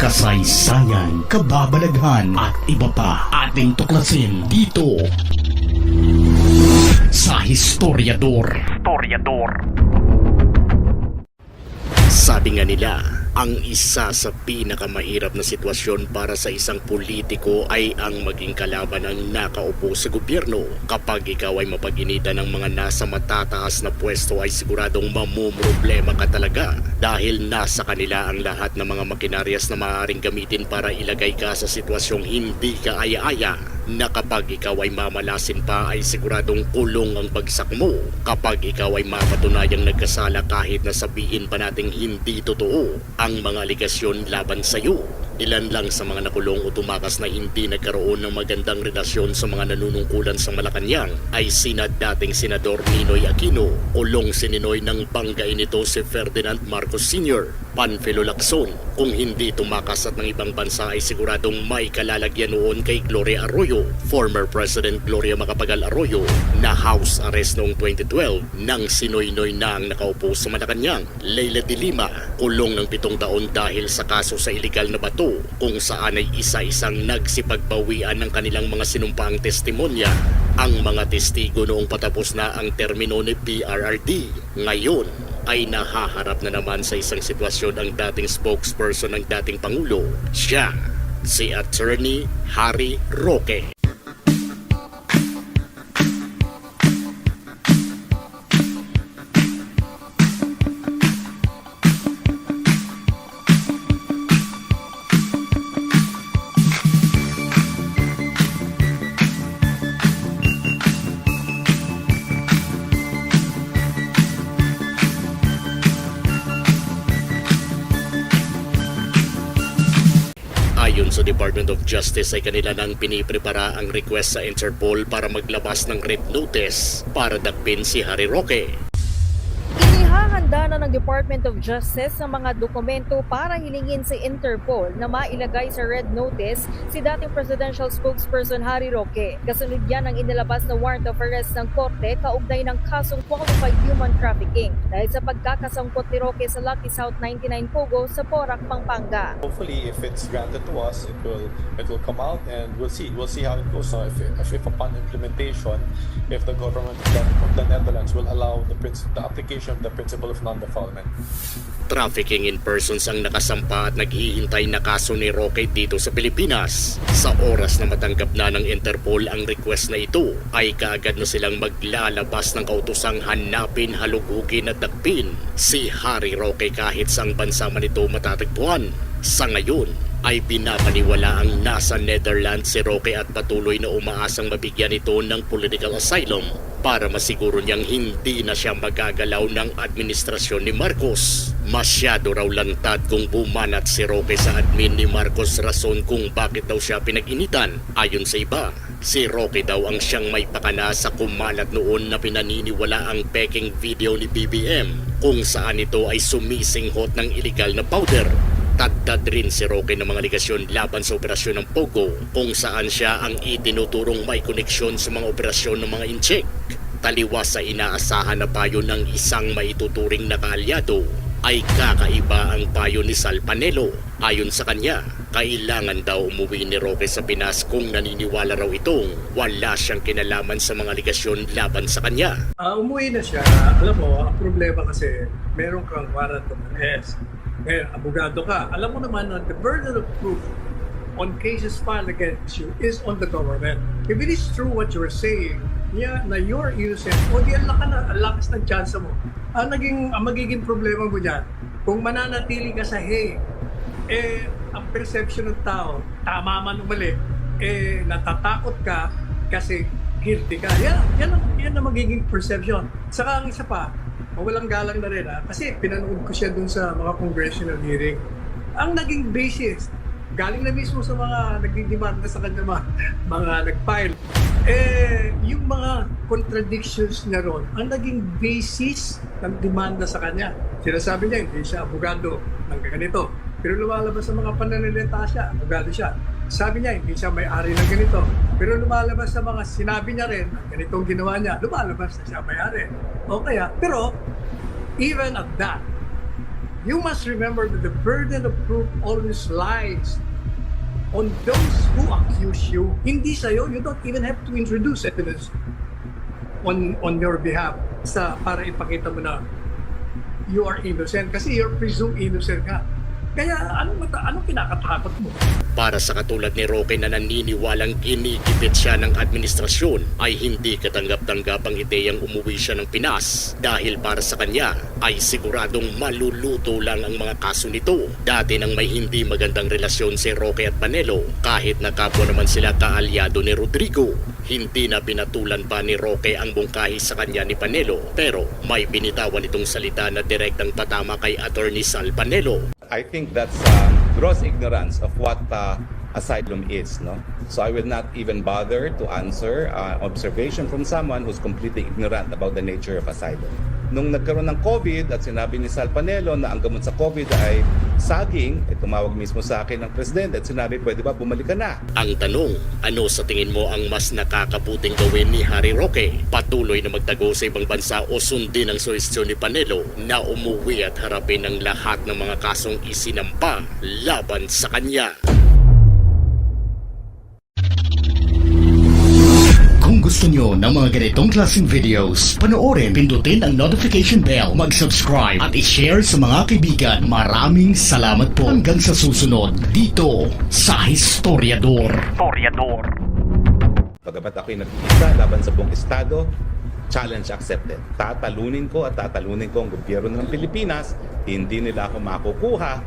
kasaysayan, kababalaghan at iba pa ating tuklasin dito sa Historiador. Historiador. Sabi nga nila, ang isa sa pinakamahirap na sitwasyon para sa isang politiko ay ang maging kalaban ng nakaupo sa gobyerno. Kapag ikaw ay mapaginitan ng mga nasa matataas na pwesto ay siguradong mamumroblema ka talaga dahil nasa kanila ang lahat ng mga makinaryas na maaaring gamitin para ilagay ka sa sitwasyong hindi ka aya-aya na kapag ikaw ay mamalasin pa ay siguradong kulong ang bagsak mo. Kapag ikaw ay mapatunayang nagkasala kahit na sabihin pa nating hindi totoo ang mga aligasyon laban sa iyo. Ilan lang sa mga nakulong o tumakas na hindi nagkaroon ng magandang relasyon sa mga nanunungkulan sa Malacanang ay sina dating Senador Ninoy Aquino, ulong si Ninoy ng banggain nito si Ferdinand Marcos Sr., Panfilo Lacson. Kung hindi tumakas at ng ibang bansa ay siguradong may kalalagyan noon kay Gloria Arroyo, former President Gloria Macapagal Arroyo, na house arrest noong 2012 nang sinoy-noy na ang nakaupo sa Malacanang. Leila de Lima, kulong ng pitong taon dahil sa kaso sa iligal na bato kung saan ay isa-isang nagsipagbawian ng kanilang mga sinumpaang testimonya. Ang mga testigo noong patapos na ang termino ni PRRD. Ngayon ay nahaharap na naman sa isang sitwasyon ang dating spokesperson ng dating Pangulo. Siya, si Attorney Harry Roque. Sa Department of Justice ay kanila nang piniprepara ang request sa Interpol para maglabas ng red notice para dakpin si Harry Roque. Inihahanda na ng Department of Justice ang mga dokumento para hilingin sa Interpol na mailagay sa red notice si dating presidential spokesperson Harry Roque. Kasunod yan ang inilabas na warrant of arrest ng korte kaugnay ng kasong qualified human trafficking dahil sa pagkakasangkot ni Roque sa Lucky South 99 Pogo sa Porac, Pampanga. Hopefully, if it's granted to us, it will it will come out, and we'll see. We'll see how it goes. So if, if, if upon implementation, if the government of the, Netherlands will allow the the application of the principle of non-defaultment. Trafficking in persons ang nakasampa at naghihintay na kaso ni Roque dito sa Pilipinas. Sa oras na matanggap na ng Interpol ang request na ito, ay kaagad na silang maglalabas ng kautosang hanapin, halugugin at dakpin si Harry Roque kahit saang bansa man ito matatagpuan. Sa ngayon, ay pinapaniwala ang nasa Netherlands si Roque at patuloy na umaasang mabigyan ito ng political asylum para masiguro niyang hindi na siya magagalaw ng administrasyon ni Marcos. Masyado raw lantad kung bumanat si Roque sa admin ni Marcos rason kung bakit daw siya pinag-initan. Ayon sa iba, si Roque daw ang siyang may pakana sa kumalat noon na pinaniniwala ang peking video ni BBM kung saan ito ay sumisinghot ng illegal na powder Tagtad rin si Roque ng mga ligasyon laban sa operasyon ng Pogo kung saan siya ang itinuturong may koneksyon sa mga operasyon ng mga incheck. Taliwas sa inaasahan na payo ng isang maituturing na kaalyado ay kakaiba ang payo ni Sal Panelo. Ayon sa kanya, kailangan daw umuwi ni Roque sa Pinas kung naniniwala raw itong wala siyang kinalaman sa mga ligasyon laban sa kanya. Ah, umuwi na siya. Alam mo, ang problema kasi, meron kang warrant of arrest. Ngayon, abogado ka. Alam mo naman na the burden of proof on cases filed against you is on the government. If it is true what you're saying, yeah, na you're innocent, o di ang laka na, lakas ng chance mo. Ang naging, ang magiging problema mo dyan, kung mananatili ka sa hey, eh, ang perception ng tao, tama man o mali, eh, natatakot ka kasi guilty ka. Yan, yan, ang, yan ang magiging perception. Saka ang isa pa, mawalang galang na rin ha, kasi pinanood ko siya dun sa mga congressional hearing. Ang naging basis, galing na mismo sa mga nagdidemand na sa kanya mga, mga nag-file. Eh, yung mga contradictions niya ron, ang naging basis ng demanda sa kanya. Sinasabi niya, hindi siya abogado ng ganito. Pero lumalabas sa mga pananalita siya, abogado siya. Sabi niya, hindi siya may-ari ng ganito. Pero lumalabas sa mga sinabi niya rin, ganitong ginawa niya, lumalabas na siya may-ari. O kaya, pero, even at that, you must remember that the burden of proof always lies on those who accuse you. Hindi sa'yo. You don't even have to introduce evidence on on your behalf sa para ipakita mo na you are innocent kasi you're presumed innocent ka. Kaya anong mata anong kinakatakot mo? Para sa katulad ni Roque na naniniwalang kinikipit siya ng administrasyon ay hindi katanggap-tanggap ang ideyang umuwi siya ng Pinas dahil para sa kanya ay siguradong maluluto lang ang mga kaso nito. Dati nang may hindi magandang relasyon si Roque at Panelo kahit nakapwa naman sila kaalyado ni Rodrigo. Hindi na pinatulan pa ni Roque ang bungkahi sa kanya ni Panelo pero may binitawan itong salita na direktang patama kay Attorney Sal Panelo. I think that's uh, gross ignorance of what uh, asylum is. No, so I will not even bother to answer uh, observation from someone who's completely ignorant about the nature of asylum. Nung nagkaroon ng COVID at sinabi ni Sal Panelo na ang gamot sa COVID ay saging, eh, tumawag mismo sa akin ng presidente at sinabi, pwede ba bumalik ka na? Ang tanong, ano sa tingin mo ang mas nakakabuting gawin ni Harry Roque? Patuloy na magtago sa ibang bansa o sundin ang suwestyon ni Panelo na umuwi at harapin ang lahat ng mga kasong isinampa laban sa kanya. Kung gusto nyo ng mga ganitong klaseng videos, panoorin, pindutin ang notification bell, mag-subscribe at i-share sa mga kaibigan. Maraming salamat po hanggang sa susunod dito sa Historiador. Historiador. Pagamat ako'y nag-isa laban sa buong estado, challenge accepted. Tatalunin ko at tatalunin ko ang gobyerno ng Pilipinas, hindi nila ako makukuha